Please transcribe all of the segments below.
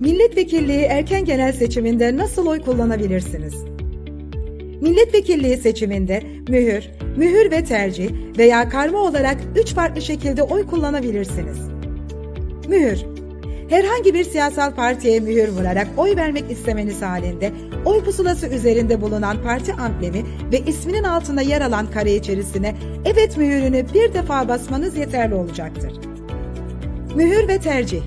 Milletvekilliği erken genel seçiminde nasıl oy kullanabilirsiniz? Milletvekilliği seçiminde mühür, mühür ve tercih veya karma olarak üç farklı şekilde oy kullanabilirsiniz. Mühür Herhangi bir siyasal partiye mühür vurarak oy vermek istemeniz halinde oy pusulası üzerinde bulunan parti amblemi ve isminin altında yer alan kare içerisine evet mühürünü bir defa basmanız yeterli olacaktır. Mühür ve tercih.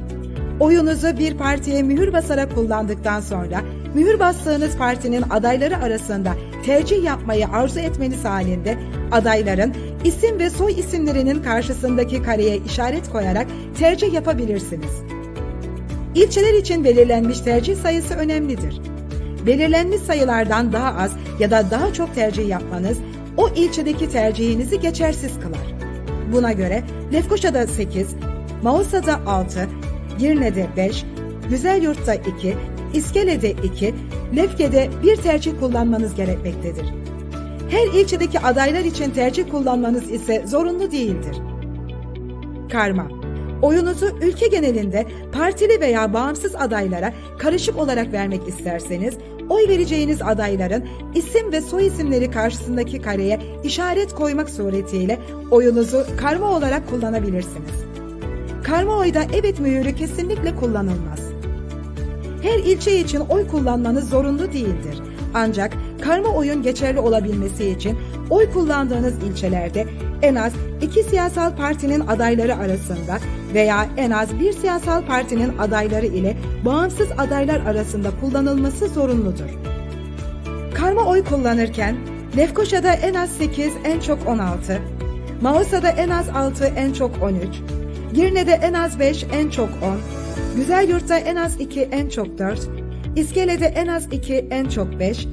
Oyunuzu bir partiye mühür basarak kullandıktan sonra mühür bastığınız partinin adayları arasında tercih yapmayı arzu etmeniz halinde adayların isim ve soy isimlerinin karşısındaki kareye işaret koyarak tercih yapabilirsiniz. İlçeler için belirlenmiş tercih sayısı önemlidir. Belirlenmiş sayılardan daha az ya da daha çok tercih yapmanız o ilçedeki tercihinizi geçersiz kılar. Buna göre Lefkoşa'da 8, Mausa'da 6, Girne'de 5, Güzelyurt'ta 2, İskele'de 2, Lefke'de bir tercih kullanmanız gerekmektedir. Her ilçedeki adaylar için tercih kullanmanız ise zorunlu değildir. Karma Oyunuzu ülke genelinde partili veya bağımsız adaylara karışık olarak vermek isterseniz, oy vereceğiniz adayların isim ve soy isimleri karşısındaki kareye işaret koymak suretiyle oyunuzu karma olarak kullanabilirsiniz. Karma oyda evet mühürü kesinlikle kullanılmaz. Her ilçe için oy kullanmanız zorunlu değildir. Ancak karma oyun geçerli olabilmesi için oy kullandığınız ilçelerde en az iki siyasal partinin adayları arasında veya en az bir siyasal partinin adayları ile bağımsız adaylar arasında kullanılması zorunludur. Karma oy kullanırken Lefkoşa'da en az 8, en çok 16, Mausa'da en az 6, en çok 13, Girne'de en az 5, en çok 10, Güzelyurt'ta en az 2, en çok 4, İskele'de en az 2, en çok 5,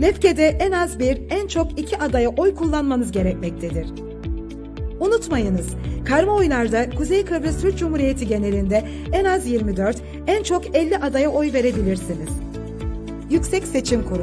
Lefke'de en az 1, en çok 2 adaya oy kullanmanız gerekmektedir. Unutmayınız, karma oylarda Kuzey Kıbrıs Türk Cumhuriyeti genelinde en az 24, en çok 50 adaya oy verebilirsiniz. Yüksek Seçim Kurulu